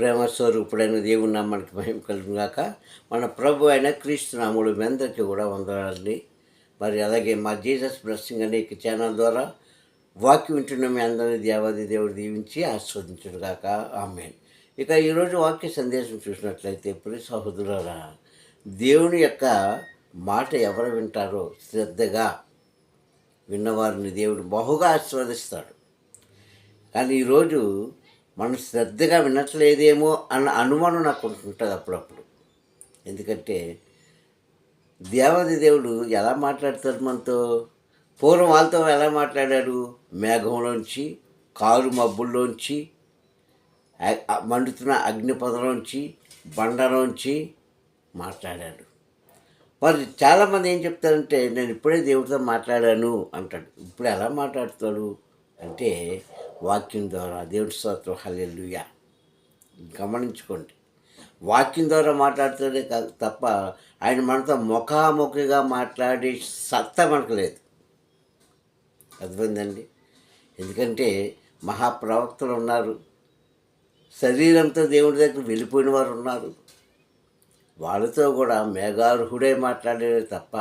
ప్రేమస్వరూపుడైన దేవుని నామానికి మహిమ కలుగుగాక మన ప్రభు అయిన క్రీస్తునాముడు మీ అందరికీ కూడా వందనాలండి. మరి అలాగే మా జీసస్ బ్లెస్సింగ్ అనే ఛానల్ ద్వారా వాక్యం వింటున్న మీ అందరినీ దేవాది దేవుడు దీవించి ఆస్వాదించుడుగాక ఆమె ఇక ఈరోజు వాక్య సందేశం చూసినట్లయితే పులి సహోదరులారా దేవుని యొక్క మాట ఎవరు వింటారో శ్రద్ధగా విన్నవారిని దేవుడు బహుగా ఆశీర్వదిస్తాడు. కానీ ఈరోజు మనం శ్రద్ధగా వినట్లేదేమో అన్న అనుమానం నాకు ఉంటుంది అప్పుడప్పుడు. ఎందుకంటే దేవాది దేవుడు ఎలా మాట్లాడతాడు మనతో? పూర్వం వాళ్ళతో ఎలా మాట్లాడాడు? మేఘంలోంచి కారు మబ్బుల్లోంచి మండుతున్న అగ్నిపదలోంచి బండలోంచి మాట్లాడాడు. మరి చాలామంది ఏం చెప్తారంటే నేను ఇప్పుడే దేవుడితో మాట్లాడాను అంటాడు. ఇప్పుడు ఎలా మాట్లాడుతాడు? అంటే వాక్యం ద్వారా దేవుడి స్తోత్రం హల్లెలూయా. గమనించుకోండి. వాక్యం ద్వారా మాట్లాడుతాడే కాదు తప్ప ఆయన మనతో ముఖాముఖిగా మాట్లాడే సత్తా మనకు లేదు. అర్థమైందండి? ఎందుకంటే మహాప్రవక్తలు ఉన్నారు. శరీరంతో దేవుడి దగ్గర వెళ్ళిపోయిన వారు ఉన్నారు. వాళ్ళతో కూడా మేఘార్హుడే మాట్లాడేది తప్ప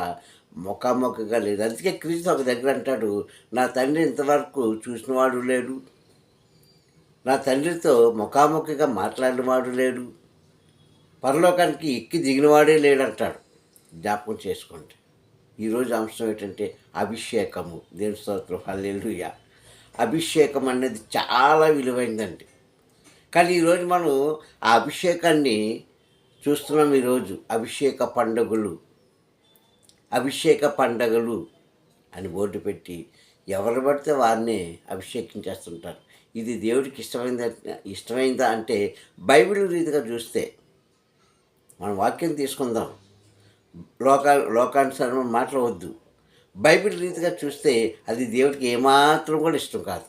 ముఖాముఖిగా లేదు. అందుకే క్రీస్తు ఒక దగ్గర అంటాడు నా తండ్రి ఇంతవరకు చూసినవాడు లేడు. నా తండ్రితో ముఖాముఖిగా మాట్లాడినవాడు లేడు. పరలోకానికి ఎక్కి దిగినవాడే లేడంటాడు. జ్ఞాపకం చేసుకోండి. ఈరోజు అంశం ఏంటంటే అభిషేకము. దేవుని స్తోత్రం. హల్లెలుయ. అభిషేకం అనేది చాలా విలువైందండి. కానీ ఈరోజు మనం ఆ అభిషేకాన్ని చూస్తున్నాం ఈరోజు అభిషేక పండుగలు అభిషేక పండగలు అని బోర్డు పెట్టి ఎవరు పడితే వారిని అభిషేకించేస్తుంటారు. ఇది దేవుడికి ఇష్టమైందా ఇష్టమైందా అంటే బైబిల్ రీతిగా చూస్తే మనం వాక్యం తీసుకుందాం. లోకా లోకానుసారం మాట్లాడవద్దు బైబిల్ రీతిగా చూస్తే అది దేవుడికి ఏమాత్రం కూడా ఇష్టం కాదు.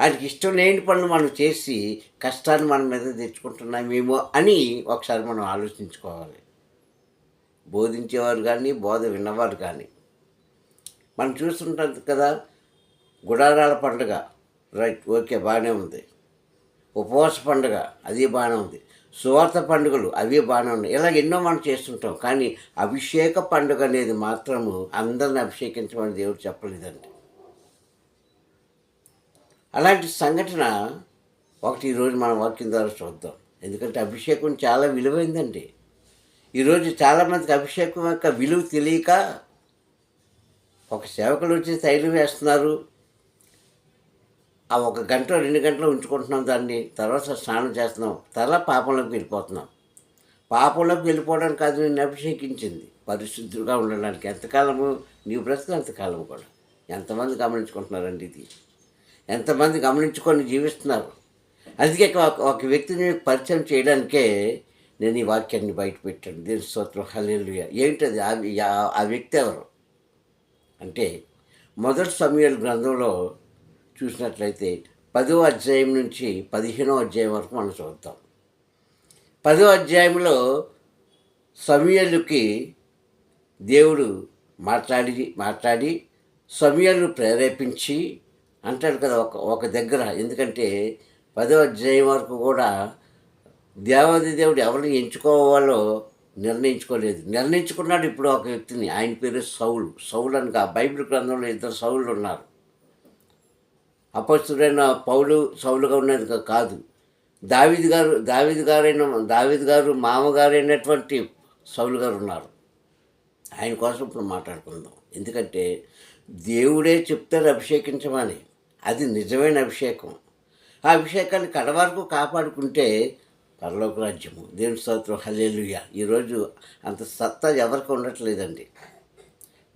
ఆయనకి ఇష్టం లేని పనులు మనం చేసి కష్టాన్ని మన మీద తెచ్చుకుంటున్నామేమో అని ఒకసారి మనం ఆలోచించుకోవాలి. బోధించేవారు కానీ బోధ విన్నవారు కానీ. మనం చూస్తుంటాం కదా గుడారాల పండుగ. రైట్ ఓకే బాగానే ఉంది. ఉపవాస పండుగ అది బాగానే ఉంది. సువార్త పండుగలు అవి బాగానే ఉన్నాయి. ఇలా ఎన్నో మనం చేస్తుంటాం కానీ అభిషేక పండుగ అనేది మాత్రము అందరిని అభిషేకించమని దేవుడు చెప్పలేదండి. అలాంటి సంఘటన ఒకటి ఈరోజు మనం వాక్యం ద్వారా చూద్దాం. ఎందుకంటే అభిషేకం చాలా విలువైందండి. ఈరోజు చాలామందికి అభిషేకం యొక్క విలువ తెలియక ఒక సేవకులు వచ్చి తైలం వేస్తున్నారు. ఆ ఒక గంట రెండు గంటలు ఉంచుకుంటున్నాం దాన్ని. తర్వాత స్నానం చేస్తున్నాం. తర్వాత పాపంలోకి వెళ్ళిపోతున్నాం. పాపంలోకి వెళ్ళిపోవడానికి కాదు నేను అభిషేకించింది. పరిశుద్ధులుగా ఉండడానికి ఎంతకాలము? నీవు బ్రతుకు అంతకాలం కూడా? ఎంతమంది గమనించుకుంటున్నారండి ఇది? ఎంతమంది గమనించుకొని జీవిస్తున్నారు? అందుకే ఒక ఒక వ్యక్తిని పరిచయం చేయడానికే నేను ఈ వాక్యాన్ని బయట పెట్టాను. దేని స్తోత్రం. హల్లెలూయా. ఏంటది? ఆ ఆ- ఆ వ్యక్తి ఎవరు? అంటే మొదటి సమయాల గ్రంథంలో చూసినట్లయితే పదో అధ్యాయం నుంచి పదిహేనో అధ్యాయం వరకు మనం చూద్దాం పదో అధ్యాయంలో సమయలుకి దేవుడు మాట్లాడి మాట్లాడి సమయాలను ప్రేరేపించి అంటాడు కదా ఒక ఒక దగ్గర. ఎందుకంటే పదో అధ్యాయం వరకు కూడా దేవాది దేవుడు ఎవరిని ఎంచుకోవాలో నిర్ణయించుకోలేదు. నిర్ణయించుకున్నాడు ఇప్పుడు ఒక వ్యక్తిని. ఆయన పేరు సౌలు. సౌలు అని కా- బైబిల్ గ్రంథంలో ఇద్దరు సౌళ్ళు ఉన్నారు. అపస్తుడైన పౌలు సౌలుగా ఉన్నది కాదు. దావిద్ గారు దావిద్ గారైన దావిద్ గారు మామగారైనటువంటి సౌలు గారు ఉన్నారు. ఆయన కోసం ఇప్పుడు మాట్లాడుకుందాం. ఎందుకంటే దేవుడే చెప్తారు అభిషేకించమని. అది నిజమైన అభిషేకం. ఆ అభిషేకాన్ని కడ వరకు కాపాడుకుంటే పరలోక రాజ్యము దేవుని స్తోత్రం. హల్లెలూయా. ఈరోజు అంత సత్తా ఎవరికి ఉండట్లేదండి.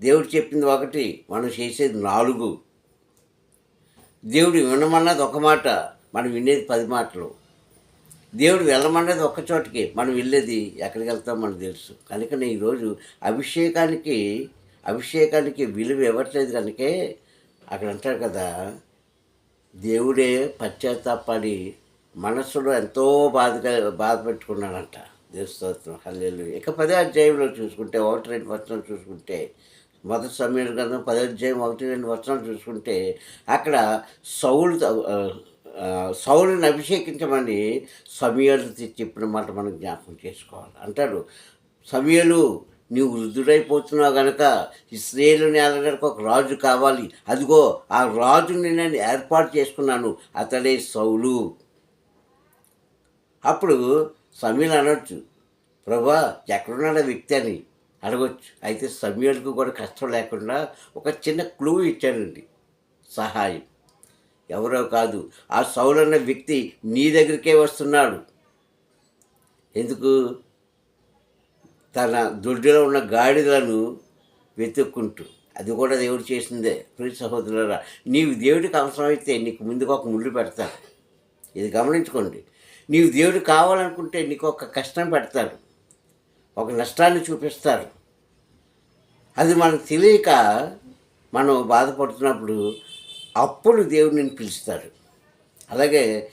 దేవుడు చెప్పింది ఒకటి మనం చేసేది నాలుగు. దేవుడు వినమన్నది ఒక మాట మనం వినేది పది మాటలు. దేవుడు వెళ్ళమన్నది ఒక్క చోటికి మనం వెళ్ళేది ఎక్కడికి వెళ్తాం మనకు తెలుసు. కనుకనే ఈరోజు అభిషేకానికి అభిషేకానికి విలువ ఇవ్వట్లేదు కనుకే అక్కడ అంటారు కదా దేవుడే పశ్చాత్తాపడి మనస్సులో ఎంతో బాధగా బాధ పెట్టుకున్నాడంట. దేవస్తోత్రం హల్లెలు ఇక పదే అధ్యాయంలో చూసుకుంటే ఒకటి రెండు వచనం చూసుకుంటే మొదటి సమయం గ్రంథం పదే అధ్యాయం ఒకటి రెండు వచనాలు చూసుకుంటే అక్కడ సౌలు సౌలుని అభిషేకించమని సమయాలు చెప్పిన మాట మనం జ్ఞాపకం చేసుకోవాలి. అంటాడు సమయలు నీవు వృద్ధుడైపోతున్నావు గనక ఇస్రాయేలు నేలగడకు ఒక రాజు కావాలి. అదిగో ఆ రాజుని నేను ఏర్పాటు చేసుకున్నాను. అతడే సౌలు. అప్పుడు సమీలు అనొచ్చు. ప్రభా ఎక్కడున్నాడు వ్యక్తి అని అడగొచ్చు. అయితే సమీలకు కూడా కష్టం లేకుండా ఒక చిన్న క్లూ ఇచ్చాడండి. సహాయం. ఎవరో కాదు ఆ సౌలు అన్న వ్యక్తి నీ దగ్గరికే వస్తున్నాడు. ఎందుకు? తన దొడ్డిలో ఉన్న గాడిదలను వెతుక్కుంటూ. అది కూడా దేవుడు చేసిందే. ప్రియ సహోదరులరా నీవు దేవుడికి అవసరమైతే నీకు ముందుగా ఒక ముళ్ళు పెడతా. ఇది గమనించుకోండి. నీవు దేవుడు కావాలనుకుంటే నీకు ఒక కష్టం పెడతాడు. ఒక నష్టాన్ని చూపిస్తారు అది మనకు తెలియక మనం బాధపడుతున్నప్పుడు అప్పుడు దేవుడిని పిలుస్తారు పిలుస్తాడు. అలాగే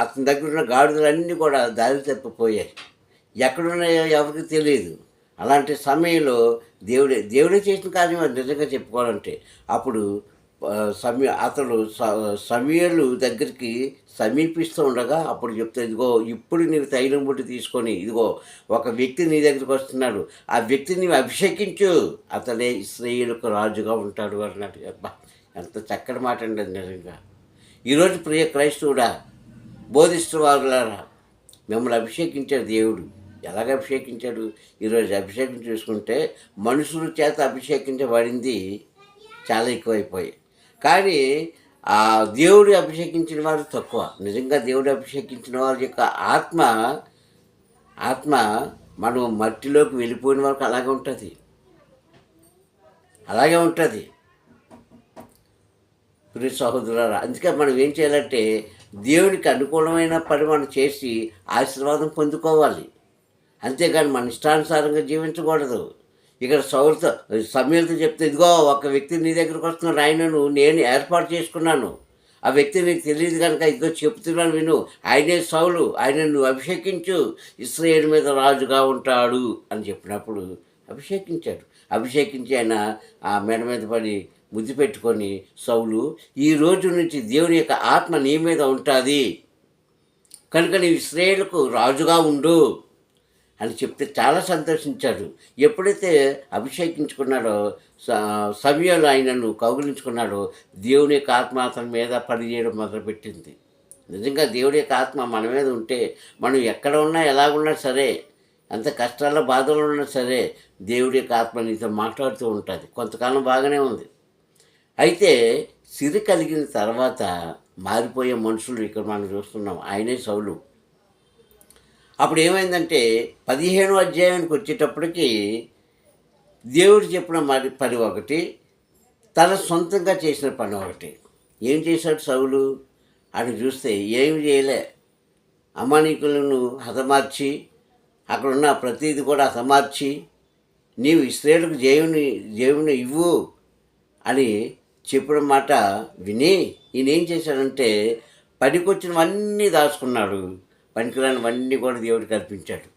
అతని దగ్గర ఉన్న గాడిదలన్నీ కూడా దారి తప్పిపోయాయి. ఎక్కడున్నాయో ఎవరికి తెలియదు. అలాంటి సమయంలో దేవుడే దేవుడే చేసిన కార్యం నిజంగా చెప్పుకోవాలంటే అప్పుడు సమీ సమయ అతడు స- సమయలు దగ్గరికి సమీపిస్తూ ఉండగా అప్పుడు చెప్తే ఇదిగో ఇప్పుడు నీవు తైలం బుట్టి తీసుకొని ఇదిగో ఒక వ్యక్తి నీ దగ్గరికి వస్తున్నాడు. ఆ వ్యక్తిని నీవు అభిషేకించు. అతడే ఇస్రాయిలకు రాజుగా ఉంటాడు అన్నాడు అబ్బా ఎంత చక్కటి మాట అండి అది నిజంగా. ఈరోజు ప్రియ క్రైస్తవుడా బోధిస్తువారులారా మిమ్మల్ని అభిషేకించాడు దేవుడు. ఎలాగ అభిషేకించాడు? ఈరోజు అభిషేకం చూసుకుంటే మనుషుల చేత అభిషేకించబడింది చాలా ఎక్కువైపోయాయి. కానీ ఆ దేవుడు అభిషేకించిన వారు తక్కువ. నిజంగా దేవుడు అభిషేకించిన వారి యొక్క ఆత్మ ఆత్మ మనం మట్టిలోకి వెళ్ళిపోయిన వరకు అలాగే ఉంటుంది. అలాగే ఉంటుంది. ప్రియ సహోదరులారా అందుకే మనం ఏం చేయాలంటే దేవునికి అనుకూలమైన పని మనం చేసి ఆశీర్వాదం పొందుకోవాలి. అంతేగాని మన ఇష్టానుసారంగా జీవించకూడదు. ఇక్కడ సౌలతో సమయంతో చెప్తే ఇదిగో ఒక వ్యక్తి నీ దగ్గరకు వస్తున్నాడు ఆయనను నేను ఏర్పాటు చేసుకున్నాను. ఆ వ్యక్తి నీకు తెలియదు కనుక ఇదిగో చెప్తున్నాను విను. ఆయనే సౌలు ఆయన నువ్వు అభిషేకించు. ఇస్రాయేల్ మీద రాజుగా ఉంటాడు అని చెప్పినప్పుడు అభిషేకించాడు. అభిషేకించి ఆయన ఆ మెడ మీద పడి ముద్దు పెట్టుకొని సౌలు ఈ రోజు నుంచి దేవుని యొక్క ఆత్మ నీ మీద ఉంటుంది. కనుక నీవు ఇస్రాయేల్కు రాజుగా ఉండు. అని చెప్తే చాలా సంతోషించాడు. ఎప్పుడైతే అభిషేకించుకున్నాడో స- సమయాలు ఆయనను కౌగిలించుకున్నాడో దేవుని యొక్క ఆత్మ అతని మీద పనిచేయడం మొదలుపెట్టింది. నిజంగా దేవుడి యొక్క ఆత్మ మన మీద ఉంటే మనం ఎక్కడ ఉన్నా ఎలాగున్నా సరే ఎంత కష్టాల్లో బాధలు ఉన్నా సరే దేవుడి యొక్క ఆత్మ నీతో మాట్లాడుతూ ఉంటుంది. కొంతకాలం బాగానే ఉంది. అయితే సిరి కలిగిన తర్వాత మారిపోయే మనుషులు ఇక్కడ మనం చూస్తున్నాం. ఆయనే సౌలు. అప్పుడు ఏమైందంటే పదిహేను అధ్యాయానికి వచ్చేటప్పటికి దేవుడు చెప్పిన మరి పని ఒకటి తన సొంతంగా చేసిన పని ఒకటి. ఏం చేశాడు సౌలు? అని చూస్తే ఏమి చేయలే. అమానికులను హతమార్చి అక్కడున్న ప్రతిది కూడా హతమార్చి నీవు ఇస్రాయేలుకు జయుని జయుని ఇవ్వు అని చెప్పిన మాట విని ఈయన ఏం చేశాడంటే పనికొచ్చినవన్నీ దాచుకున్నాడు. పనికిరానివన్నీ కూడా దేవుడికి కల్పించాడు.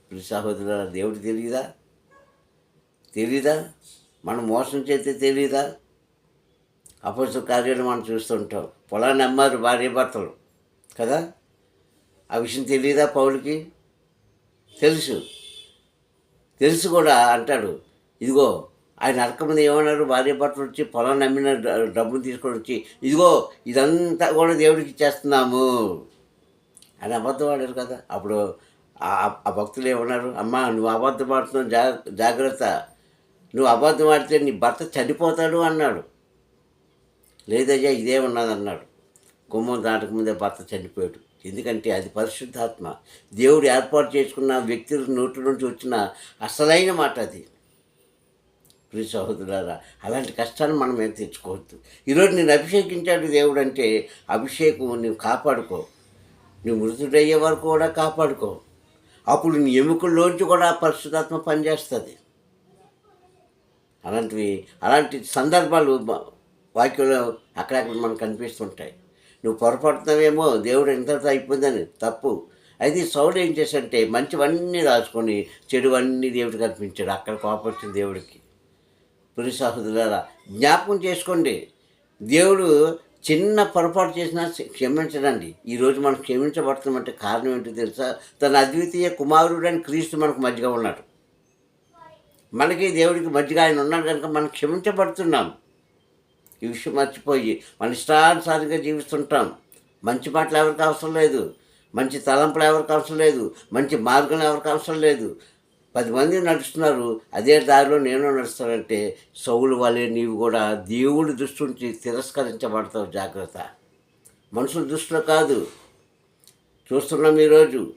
ఇప్పుడు సహోదరుల దేవుడు తెలియదా తెలీదా? మనం మోసం చేస్తే తెలీదా? అపోజిట్ కార్యాలు మనం చూస్తుంటాం. పొలాన్ని అమ్మారు భార్య భర్తలు కదా? ఆ విషయం తెలియదా పౌలకి? తెలుసు. తెలుసు కూడా అంటాడు. ఇదిగో ఆయన అడకముందు ఏమన్నారు? భార్య భర్తలు వచ్చి పొలాన్ని అమ్మిన డబ్బులు తీసుకొని వచ్చి ఇదిగో ఇదంతా కూడా దేవుడికి ఇచ్చేస్తున్నాము. అని అబద్ధం ఆడారు కదా. అప్పుడు ఆ భక్తులు ఏమన్నారు? అమ్మా నువ్వు అబద్ధం ఆడుతున్నావు జా జాగ్రత్త. నువ్వు అబద్ధం ఆడితే నీ భర్త చనిపోతాడు అన్నాడు. లేదయ్యా ఇదే ఉన్నది అన్నాడు గుమ్మం దాటక ముందే భర్త చనిపోయాడు. ఎందుకంటే అది పరిశుద్ధాత్మ. దేవుడు ఏర్పాటు చేసుకున్న వ్యక్తుల నోటి నుంచి వచ్చిన అసలైన మాట అది. ప్రియ సహోదరులారా అలాంటి కష్టాన్ని మనం ఏం తెచ్చుకోవద్దు. ఈరోజు నేను అభిషేకించాడు దేవుడు అంటే అభిషేకం నువ్వు కాపాడుకో. నువ్వు మృతుడయ్యే వరకు కూడా కాపాడుకో. అప్పుడు నీ ఎముకల్లోంచి కూడా పరిశుధాత్మ పనిచేస్తుంది. అలాంటివి అలాంటి సందర్భాలు వాక్యంలో అక్కడక్కడ మనకు కనిపిస్తుంటాయి. నువ్వు పొరపడుతున్నావేమో దేవుడు ఇంత అయిపోయిందని తప్పు. అయితే సౌడు ఏం చేశాడంటే మంచివన్నీ రాసుకొని చెడువన్నీ దేవుడికి అనిపించాడు అక్కడ కోపం వచ్చింది దేవుడికి. పురి సహోదరులారా జ్ఞాపకం చేసుకోండి. దేవుడు చిన్న పొరపాటు చేసినా క్షమించడండి. ఈరోజు మనం క్షమించబడుతున్నామంటే కారణం ఏంటో తెలుసా? తన అద్వితీయ కుమారుడని క్రీస్తు మనకు మధ్యగా ఉన్నాడు. మనకి దేవుడికి మధ్యగా ఆయన ఉన్నాడు కనుక మనం క్షమించబడుతున్నాం. ఈ విషయం మర్చిపోయి మన ఇష్టానుసారంగా జీవిస్తుంటాం. మంచి మాటలు ఎవరికి అవసరం లేదు. మంచి తలంపులు ఎవరికి అవసరం లేదు. మంచి మార్గం ఎవరికి అవసరం లేదు. పది మంది నడుస్తున్నారు. అదే దారిలో నేను నడుస్తానంటే సౌలు వలె నీవు కూడా దేవుడి దృష్టి నుంచి తిరస్కరించబడతావు జాగ్రత్త. మనుషుల దృష్టిలో కాదు. చూస్తున్నాం ఈరోజు.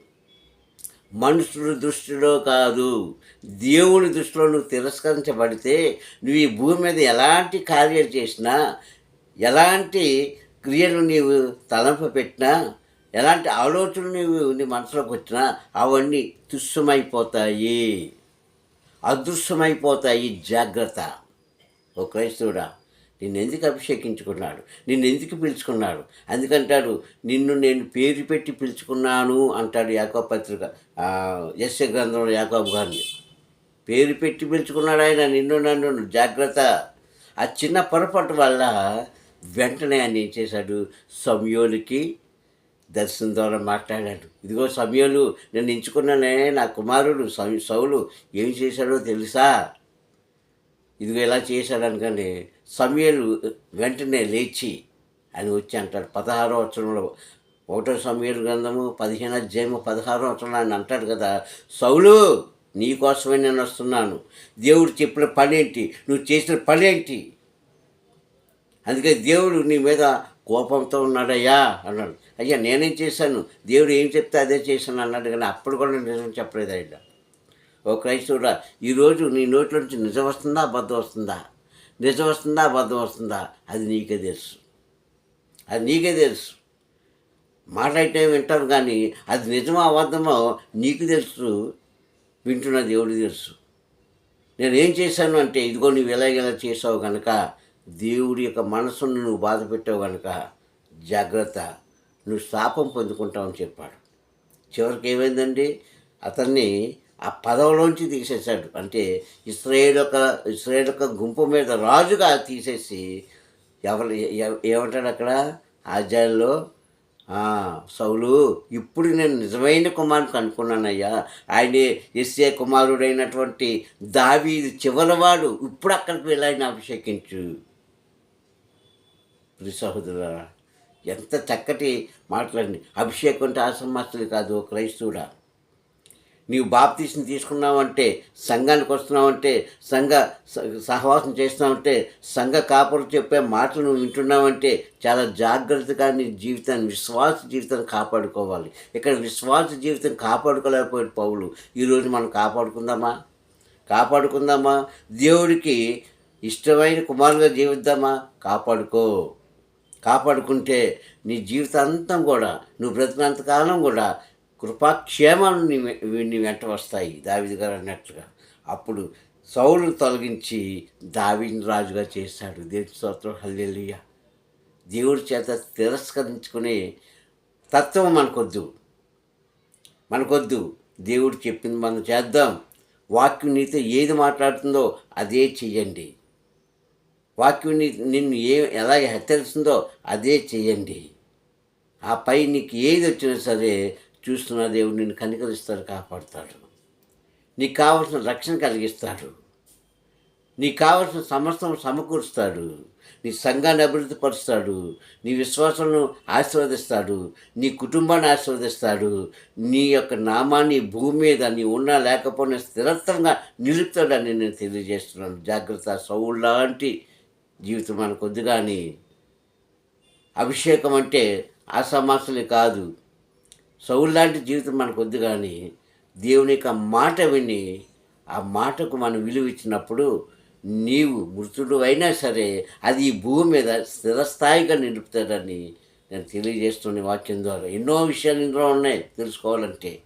మనుషుల దృష్టిలో కాదు. దేవుని దృష్టిలో నువ్వు తిరస్కరించబడితే నువ్వు ఈ భూమి మీద ఎలాంటి కార్యాలు చేసినా ఎలాంటి క్రియలు నీవు తలంపు పెట్టినా ఎలాంటి ఆలోచనలు నీవు నీ మనసులోకి వచ్చినా అవన్నీ తుస్సమైపోతాయి. అదృశ్యమైపోతాయి. జాగ్రత్త. ఓ క్రైస్తవుడా నిన్ను ఎందుకు అభిషేకించుకున్నాడు? నిన్ను ఎందుకు పిలుచుకున్నాడు? అందుకంటాడు నిన్ను నేను పేరు పెట్టి పిలుచుకున్నాను అంటాడు యాకోబ్ పత్రిక ఎస్ఏ గ్రంథంలో యాకోబ్ గారిని. పేరు పెట్టి పిలుచుకున్నాడు ఆయన నిన్ను నన్ను జాగ్రత్త. ఆ చిన్న పొరపాటు వల్ల వెంటనే ఆయన ఏం చేశాడు? సమయోనికి దర్శనం ద్వారా మాట్లాడాడు ఇదిగో సమయాలు నేను ఎంచుకున్నానే నా కుమారుడు సౌలు ఏం చేశాడో తెలుసా? ఇదిగో ఇలా చేశాడు అనుకోండి సమయాలు వెంటనే లేచి అని వచ్చి అంటాడు. పదహారో వచనంలో ఒకటో సమయాలు గ్రంథము పదిహేను అధ్యాయము పదహారో వచనంలో ఆయన అంటాడు కదా సౌలు నీకోసమే నేను వస్తున్నాను. దేవుడు చెప్పిన పని ఏంటి నువ్వు చేసిన పని ఏంటి అందుకే దేవుడు నీ మీద కోపంతో ఉన్నాడయ్యా అన్నాడు. అయ్యా నేనేం చేశాను? దేవుడు ఏం చెప్తే అదే చేశాను అన్నాడు కానీ అప్పుడు కూడా నిజం చెప్పలేదు ఆయన ఓ క్రైస్తవుడా ఈరోజు నీ నోట్లో నుంచి నిజం వస్తుందా అబద్ధం వస్తుందా? నిజం వస్తుందా అబద్ధం వస్తుందా? అది నీకే తెలుసు. అది నీకే తెలుసు. మాట్లాడితే వింటారు కానీ అది నిజమో అబద్ధమో నీకు తెలుసు వింటున్న దేవుడు తెలుసు. నేను ఏం చేశాను అంటే ఇదిగో నువ్వు ఇలా చేసావు కనుక దేవుడి యొక్క మనసును నువ్వు బాధ పెట్టావు కనుక జాగ్రత్త. నువ్వు శాపం పొందుకుంటావని చెప్పాడు. చివరికి ఏమైందండి? అతన్ని ఆ పదవిలోంచి తీసేశాడు. అంటే ఇస్రాయేల్ యొక్క ఇస్రాయేల్ యొక్క గుంపు మీద రాజుగా తీసేసి ఎవరు ఏమంటాడు అక్కడ? ఆధ్యాయంలో సౌలు ఇప్పుడు నేను నిజమైన కుమారుని కనుక్కున్నానయ్యా ఆయనే ఎస్ఏ కుమారుడైనటువంటి దావీ చివరివాడు. ఇప్పుడు అక్కడికి వెళ్ళాయని అభిషేకించు. ప్రియ ఎంత చక్కటి మాట్లాడండి అభిషేకం అంటే ఆసమాస్తులు కాదు క్రైస్తవుడా. నీవు బాప్తీసం తీసుకున్నావంటే సంఘానికి వస్తున్నావంటే సంఘ సహవాసం చేస్తున్నావంటే సంఘ కాపురు చెప్పే మాటలు నువ్వు వింటున్నావంటే చాలా జాగ్రత్తగా నీ జీవితాన్ని విశ్వాస జీవితాన్ని కాపాడుకోవాలి. ఇక్కడ విశ్వాస జీవితం కాపాడుకోలేకపోయాడు పౌలు. ఈరోజు మనం కాపాడుకుందామా? కాపాడుకుందామా? దేవుడికి ఇష్టమైన కుమారుగా జీవిద్దామా? కాపాడుకో. కాపాడుకుంటే నీ జీవితాంతం కూడా నువ్వు బ్రతికినంతకాలం కూడా కృపాక్షేమాలు నీ నీ వెంట వస్తాయి దావిది గారు అన్నట్లుగా. అప్పుడు సౌలు తొలగించి దావిని రాజుగా చేశాడు. దేవుడి స్తోత్రం హల్లెలూయా. దేవుడి చేత తిరస్కరించుకునే తత్వం మనకొద్దు. మనకొద్దు. దేవుడు చెప్పింది మనం చేద్దాం. వాక్యం నీతో ఏది మాట్లాడుతుందో అదే చెయ్యండి. వాక్యుని నిన్ను ఏ ఎలా హెచ్చరిస్తుందో అదే చేయండి. ఆ పై నీకు ఏది వచ్చినా సరే చూస్తున్న దేవుడు నిన్ను కనికరిస్తాడు కాపాడుతాడు. నీకు కావలసిన రక్షణ కలిగిస్తాడు. నీకు కావలసిన సమస్తం సమకూరుస్తాడు. నీ సంఘాన్ని అభివృద్ధి పరుస్తాడు. నీ విశ్వాసాలను ఆశీర్వదిస్తాడు. నీ కుటుంబాన్ని ఆశీర్వదిస్తాడు. నీ యొక్క నామాన్ని భూమి మీద నీ ఉన్నా లేకపోయినా స్థిరత్వంగా నిలుపుతాడని నేను తెలియజేస్తున్నాను. జాగ్రత్త సౌలు లాంటి జీవితం మన వద్దు కానీ అభిషేకం అంటే అసమాసలే కాదు. సౌలు లాంటి జీవితం మన వద్దు కానీ దేవుని యొక్క మాట విని ఆ మాటకు మనం విలువ ఇచ్చినప్పుడు నీవు మృతుడు అయినా సరే అది ఈ భూమి మీద స్థిరస్థాయిగా నిలుపుతాడని నేను తెలియజేస్తున్న వాక్యం ద్వారా. ఎన్నో విషయాలు ఇందులో ఉన్నాయి తెలుసుకోవాలంటే.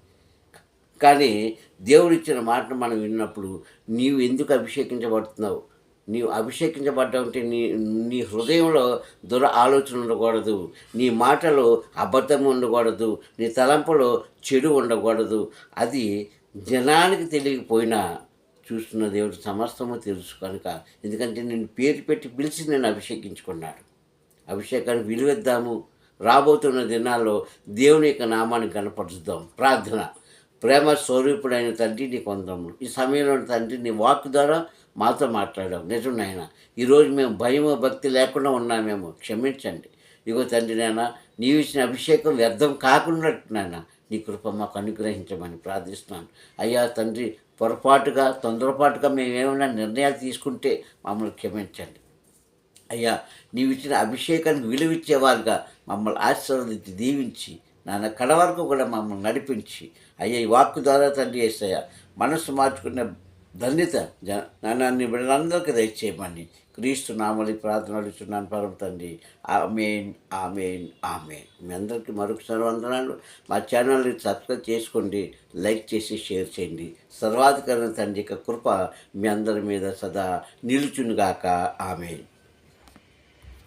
కానీ దేవుడు ఇచ్చిన మాటను మనం విన్నప్పుడు నీవు ఎందుకు అభిషేకించబడుతున్నావు? నీవు అభిషేకించబడ్డావంటే నీ నీ హృదయంలో దుర ఆలోచన ఉండకూడదు. నీ మాటలో అబద్ధం ఉండకూడదు. నీ తలంపులో చెడు ఉండకూడదు. అది జనానికి తెలియకపోయినా చూస్తున్న దేవుడు సమస్తము తెలుసు కనుక. ఎందుకంటే నేను పేరు పెట్టి పిలిచి నేను అభిషేకించుకున్నాడు. అభిషేకాన్ని విలువిద్దాము. రాబోతున్న దినాల్లో దేవుని యొక్క నామాన్ని కనపరుచుదాం ప్రార్థన. ప్రేమ స్వరూపుడైన తండ్రి నీ కొందము ఈ సమయంలో తండ్రి నీ వాక్ ద్వారా మాతో మాట్లాడాం నిజం నాయన ఈరోజు మేము భయము భక్తి లేకుండా ఉన్నామేమో క్షమించండి. ఇగో తండ్రి నాయన నీవు ఇచ్చిన అభిషేకం వ్యర్థం కాకుండా నాయన నీ కృప మాకు అనుగ్రహించమని ప్రార్థిస్తున్నాను. అయ్యా తండ్రి పొరపాటుగా తొందరపాటుగా మేము ఏమైనా నిర్ణయాలు తీసుకుంటే మమ్మల్ని క్షమించండి. అయ్యా నీవు ఇచ్చిన అభిషేకానికి విలువిచ్చేవారుగా మమ్మల్ని ఆశీర్వదించి దీవించి నాన్న కడ వరకు కూడా మమ్మల్ని నడిపించి. అయ్యా ఈ వాక్కు ద్వారా తండ్రి వేసాయా మనస్సు మార్చుకున్న ధన్యత నన్ను నాన్న బిడ్డలందరికీ దయచేయమని క్రీస్తు నామలి ప్రార్థన అడుగుతున్నాను పరమ తండ్రి. Amen amen amen. మీ అందరికీ మరొకసారి వందనాలు. మా ఛానల్ని సబ్స్క్రైబ్ చేసుకోండి లైక్ చేసి షేర్ చేయండి. సర్వాధికారి తండ్రి యొక్క కృప మీ అందరి మీద సదా నిలుచునుగాక. ఆమెన్.